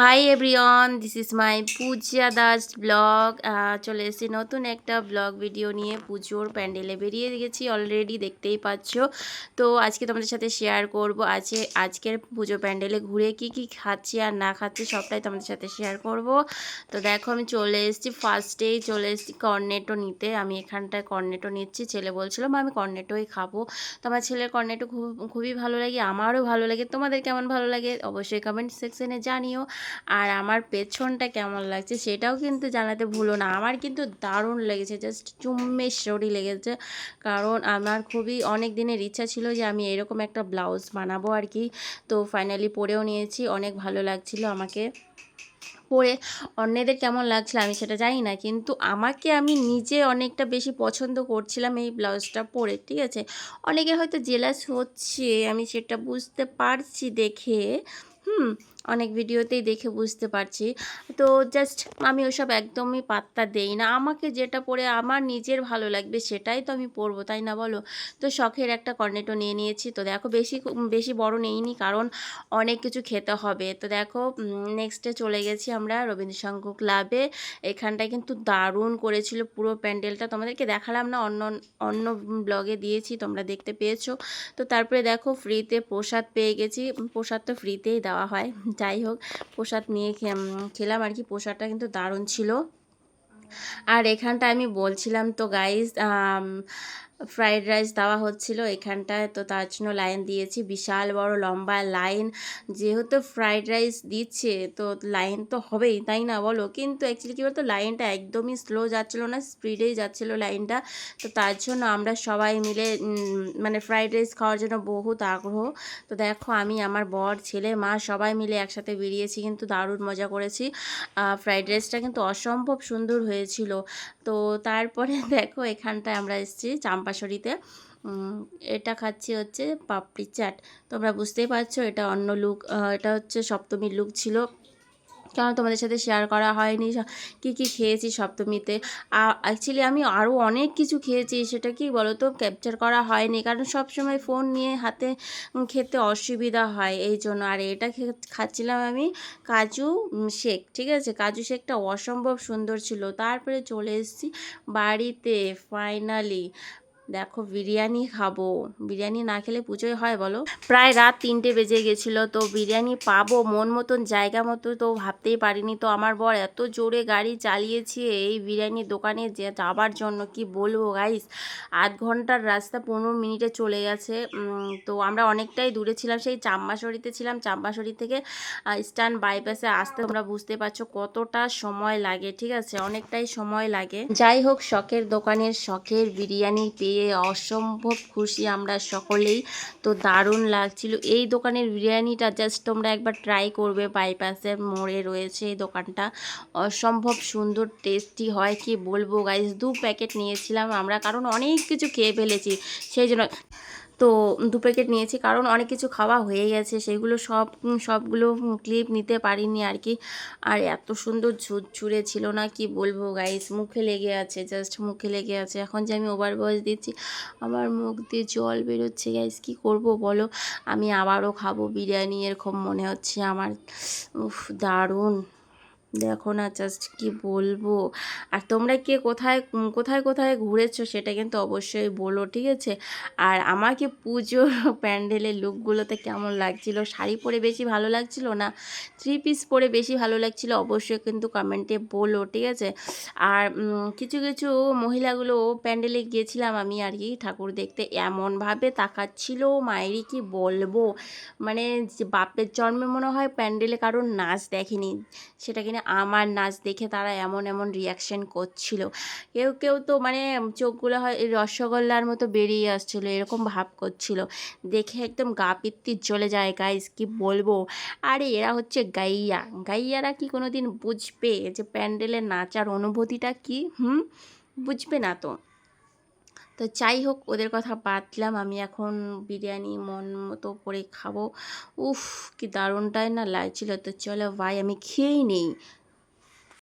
Hi everyone this is my Puja Das blog চলে এসেছি নতুন একটা ব্লগ ভিডিও নিয়ে। পুজোর প্যান্ডেলে বেরিয়ে গেছি অলরেডি দেখতেই পাচ্ছ। তো আজকে তোমাদের সাথে শেয়ার করব। আছে আজকের পুজো প্যান্ডেলে ঘুরে কি কি খাচ্ছি আর না খাচ্ছি সবটাই তোমাদের সাথে শেয়ার করব। তো দেখো, আমি চলে এসেছি। ফার্স্টেই চলে এসেছি কর্নেটো নিতে। আমি এখানটায় কর্নেটো নিচ্ছি। ছেলে বলছিল, মা, আমি কর্নেটোই খাব। তো আমার ছেলের কর্নেটো খুব, খুবই ভালো লাগে, আমারও ভালো লাগে। তোমাদের কেমন ভালো লাগে? অবশ্যই কমেন্ট সেকশনে জানিও। আর আমার পেছনটা কেমন লাগছে সেটাও কিন্তু জানাতে ভুলো না। আমার কিন্তু দারুণ লেগেছে জাস্ট চুম্মেশ্বরী লেগেছে। কারণ আমার খুবই অনেক দিনের ইচ্ছা ছিল যে আমি এরকম একটা ব্লাউজ বানাবো আর কি। তো ফাইনালি পরেও নিয়েছি, অনেক ভালো লাগছিল আমাকে। পরে অন্যদের কেমন লাগছিল আমি সেটা জানি না, কিন্তু আমাকে আমি নিজে অনেকটা বেশি পছন্দ করছিলাম এই ব্লাউজটা পরে, ঠিক আছে? অনেকে হয়তো জেলাস হচ্ছে, আমি সেটা বুঝতে পারছি দেখে। হুম অনেক ভিডিওতেই দেখে বুঝতে পারছি। তো জাস্ট আমি ওসব একদমই পাত্তা দেই না। আমাকে যেটা পরে আমার নিজের ভালো লাগবে সেটাই তো আমি পরবো তাই না বলো? তো শখের একটা কর্নেটো নিয়ে নিয়েছি। তো দেখো বেশি বেশি বড় নেইনি কারণ অনেক কিছু খেতে হবে। তো দেখো নেক্সটে চলে গেছি আমরা রবীন্দ্রসংঘ ক্লাবে এখানটায় কিন্তু দারুণ করেছিল পুরো প্যান্ডেলটা। তোমাদেরকে দেখালাম না, অন্য অন্য ব্লগে দিয়েছি, তোমরা দেখতে পেয়েছ। তো তারপরে দেখো ফ্রিতে প্রসাদ পেয়ে গেছি। প্রসাদ তো ফ্রিতেই দেওয়া হয়। যাই হোক, প্রসাদ নিয়ে খেলাম আর কি। প্রসাদটা কিন্তু দারুণ ছিল। আর এখানটা আমি বলছিলাম তো গাইজ ফ্রাইড রাইস দেওয়া হচ্ছিল এখানটায়। তো তার জন্য লাইন দিয়েছি। বিশাল বড় লম্বা লাইন। যেহেতু ফ্রাইড রাইস দিচ্ছে, তো লাইন তো হবেই, তাই না বলো? কিন্তু অ্যাকচুয়ালি কী বলতো, লাইনটা একদমই স্লো যাচ্ছিল না স্পিডেই যাচ্ছিল লাইনটা। তো তার জন্য আমরা সবাই মিলে মানে ফ্রাইড রাইস খাওয়ার জন্য বহুত আগ্রহ। তো দেখো, আমি, আমার বর, ছেলে, মা সবাই মিলে একসাথে বেরিয়েছি, কিন্তু দারুণ মজা করেছি। ফ্রাইড রাইসটা কিন্তু অসম্ভব সুন্দর হয়েছিল। তো তারপরে দেখো, এখানটায় আমরা এসেছি চাম্পাশরিতে এটা খাচ্ছি হচ্ছে পাপড়ি চাট। তোমরা বুঝতেই পারছ, এটা অন্য লুক এটা হচ্ছে সপ্তমীর লুক ছিল। কেন তোমাদের সাথে শেয়ার করা হয়নি কি কি খেয়েছি সপ্তমীতে। অ্যাকচুয়ালি আমি আরও অনেক কিছু খেয়েছি, সেটা কি বলো তো ক্যাপচার করা হয়নি। কারণ সব সময় ফোন নিয়ে হাতে খেতে অসুবিধা হয়, এই জন্য। আর এটা খাচ্ছিলাম আমি কাজু শেক, ঠিক আছে? কাজু শেকটা অসম্ভব সুন্দর ছিল। তারপরে চলে এসেছি বাড়িতে ফাইনালি দেখো বিরিয়ানি খাব। বিরিয়ানি না খেলে পুজোয় হয় বলো? প্রায় রাত তিনটে বেজে গেছিল, তো বিরিয়ানি পাবো মন মতন, জায়গা মতো তো ভাবতেই পারিনি। তো আমার বর এত জোরে গাড়ি চালিয়েছে এই বিরিয়ানির দোকানে যে যাবার জন্য, কি বলব গাইস আধ ঘণ্টার রাস্তা পনেরো মিনিটে চলে গেছে। তো আমরা অনেকটাই দূরে ছিলাম, সেই চাম্বাসরিতে ছিলাম। চাম্বাসরি থেকে স্টান বাইপাসে আসতে তোমরা বুঝতে পারছ কতটা সময় লাগে, ঠিক আছে? অনেকটাই সময় লাগে। যাই হোক, শখের দোকানের শখের বিরিয়ানি পেয়ে পেয়ে অসম্ভব খুশি আমরা সকলেই। তো দারুণ লাগছিল। এই দোকানের বিরিয়ানিটা জাস্ট তোমরা একবার ট্রাই করবে। বাইপাসের মোড়ে রয়েছে এই দোকানটা। অসম্ভব সুন্দর টেস্টি হয়, কি বলব গাইজ দু প্যাকেট নিয়েছিলাম আমরা, কারণ অনেক কিছু খেয়ে ফেলেছি। সেই জন্য তো দু প্যাকেট নিয়েছি। কারণ অনেক কিছু খাওয়া হয়ে গেছে সেগুলো সব সবগুলো ক্লিপ নিতে পারিনি আর কি আর এত সুন্দর ঝুরঝুরে ছিল না, কি বলব গাইস মুখে লেগে আছে জাস্ট মুখে লেগে আছে। এখন যে আমি ওভার বয়স দিচ্ছি, আমার মুখ দিয়ে জল বেরোচ্ছে গাইস কি করব বলো? আমি আবারও খাব বিরিয়ানি, এরকম মনে হচ্ছে আমার। উফ, দারুণ। দেখো না জাস্ট কি বলব? আর তোমরা কে কোথায় কোথায় কোথায় ঘুরেছো সেটা কিন্তু অবশ্যই বলো, ঠিক আছে? আর আমাকে পুজোর প্যান্ডেলের লুকগুলোতে কেমন লাগছিল? শাড়ি পরে বেশি ভালো লাগছিল না? থ্রি পিস পরে বেশি ভালো লাগছিল? অবশ্যই কিন্তু কমেন্টে বলো, ঠিক আছে? আর কিছু কিছু মহিলাগুলো প্যান্ডেলে গিয়েছিলাম আমি আর কি ঠাকুর দেখতে। এমনভাবে তাকাচ্ছিল, মায়েরই কি বলব? মানে বাপের জন্মে মনে হয় প্যান্ডেলে কারোর নাচ দেখেনি। সেটা কিনা আমার নাচ দেখে তারা এমন এমন রিয়াকশান করছিল। কেউ কেউ তো মানে চোখগুলো হয় রসগোল্লার মতো বেরিয়ে আসছিল, এরকম ভাব করছিল। দেখে একদম গা পিত্তির চলে যায় গাইজ কি বলব? আরে এরা হচ্ছে গাইয়া। গাইয়ারা কি কোনো দিন বুঝবে যে প্যান্ডেলের নাচার অনুভূতিটা কি? হুম? বুঝবে না তো। তো যাই হোক, ওদের কথা বাদলাম আমি এখন বিরিয়ানি, মন মতো করে খাব। উফ, কি দারুণটাই না লাগছিল। তো চলো ভাই, আমি খেয়েই নেই।